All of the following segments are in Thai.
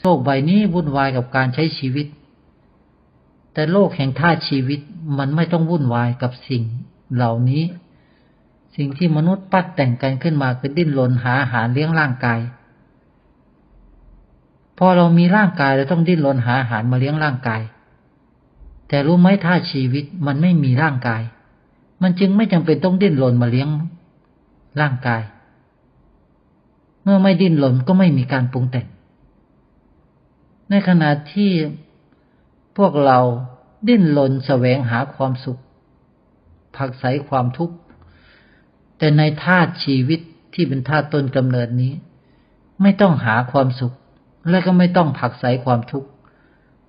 โลกใบนี้วุ่นวายกับการใช้ชีวิต แต่โลกแห่งธาตุชีวิตมันไม่ต้องวุ่นวายกับสิ่งเหล่านี้ สิ่งที่มนุษย์ปั้นแต่งกันขึ้นมาคือดิ้นรนหาอาหารเลี้ยงร่างกาย พอเรามีร่างกายเราต้องดิ้นรนหาอาหารมาเลี้ยงร่างกาย แต่รู้ไหมถ้าชีวิตมันไม่มีร่างกาย มันจึงไม่จำเป็นต้องดิ้นรนมาเลี้ยงร่างกาย เมื่อไม่ดิ้นรนก็ไม่มีการปรุงแต่ง ในขณะที่พวกเราดิ้นรนแสวงหาความสุข ผักใสความทุกข์ แต่ในธาตุชีวิตที่เป็นธาตุต้นกำเนิดนี้ ไม่ต้องหาความสุข และก็ไม่ต้องผักใสความทุกข์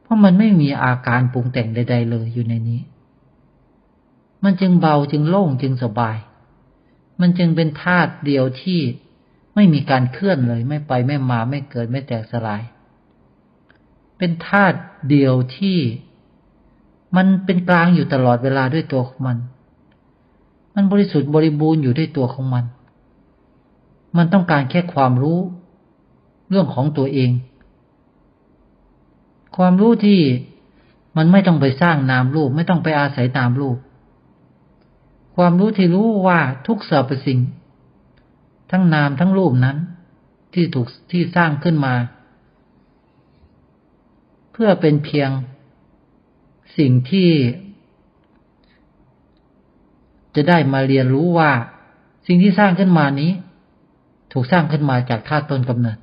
เพราะมันไม่มีอาการปรุงแต่งใด ๆ เลยอยู่ในนี้ มันจึงเบาจึงโล่งจึงสบาย มันจึงเป็นธาตุเดียวที่ไม่มีการเคลื่อนเลย ไม่ไปไม่มาไม่เกิดไม่แตกสลาย เป็นธาตุเดียวที่ มันเป็นกลางอยู่ตลอดเวลาด้วยตัวของมัน มันบริสุทธิ์บริบูรณ์อยู่ด้วยตัวของมัน มันต้องการแค่ความรู้ เรื่องของตัวเอง ความรู้ที่มันไม่ต้องไปสร้างนามรูป ไม่ต้องไปอาศัยนามรูป ความรู้ที่รู้ว่าทุกสรรพสิ่ง ทั้งนามทั้งรูปนั้น ที่ถูกที่สร้างขึ้นมา พื่อเป็นเพียงสิ่งที่จะได้มาเรียนรู้ว่า สิ่งที่สร้างขึ้นมานี้ ถูกสร้างขึ้นมาจากธาตุต้นกำเนิด